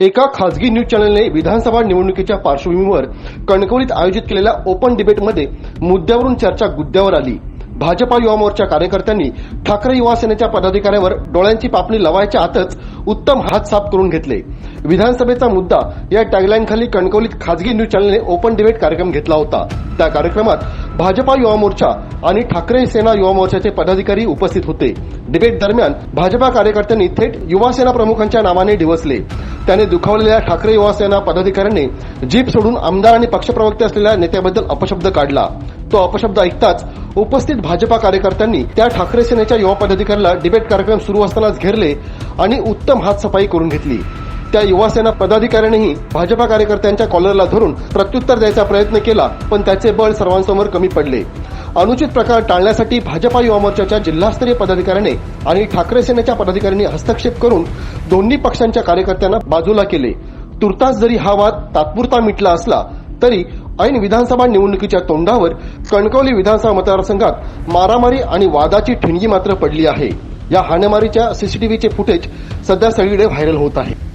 एका खासगी न्यूज चॅनलने विधानसभा निवडणुकीच्या पार्श्वभूमीवर कणकवलीत आयोजित केलेल्या ओपन डिबेटमध्ये मुद्द्यावरून चर्चा गुद्द्यावर आली. भाजपा युवा मोर्चा कार्यकर्त्यांनी ठाकरे युवा सेनेच्या पदाधिकाऱ्यावर डोळ्यांची पापणी लवायच्या आतच उत्तम हात साफ करून घेतले. विधानसभेचा मुद्दा या टॅगलाईनखाली कणकवलीत खासगी न्यूज चॅनलने ओपन डिबेट कार्यक्रम घेतला होता. त्या कार्यक्रमात भाजपा युवा मोर्चा आणि ठाकरे सेना युवा मोर्चाचे पदाधिकारी उपस्थित होते. डिबेट दरम्यान भाजपा कार्यकर्त्यांनी थेट युवा सेना प्रमुखांच्या नावाने डिवसले त्याने दुखावलेल्या ठाकरे युवा सेना पदाधिकाऱ्यांनी जीप सोडून आमदार आणि पक्षप्रवक्ते असलेल्या नेत्याबद्दल अपशब्द काढला. तो अपशब्द ऐकताच उपस्थित भाजपा कार्यकर्त्यांनी त्या ठाकरे सेनेच्या युवा पदाधिकाऱ्याला डिबेट कार्यक्रम सुरू असतानाच घेरले आणि उत्तम हातसफाई करून घेतली. त्या युवासेना पदाधिकाऱ्यांनीही भाजपा कार्यकर्त्यांच्या कॉलरला धरून प्रत्युत्तर द्यायचा प्रयत्न केला पण त्याचे बळ सर्वांसमोर कमी पडले. अनुचित प्रकार टाळण्यासाठी भाजपा युवा मोर्चाच्या जिल्हास्तरीय पदाधिकाऱ्याने आणि ठाकरे सेनेच्या पदाधिकाऱ्यांनी हस्तक्षेप करून दोन्ही पक्षांच्या कार्यकर्त्यांना बाजूला केले. तुर्तास जरी हा वाद तात्पुरता मिटला असला तरी ऐन विधानसभा निवडणुकीच्या तोंडावर कणकवली विधानसभा मतदारसंघात मारामारी आणि वादाची ठिणगी मात्र पडली आहे. या हाणेमारीच्या सीसीटीव्हीचे फुटेज सध्या सगळीकडे व्हायरल होत आहे.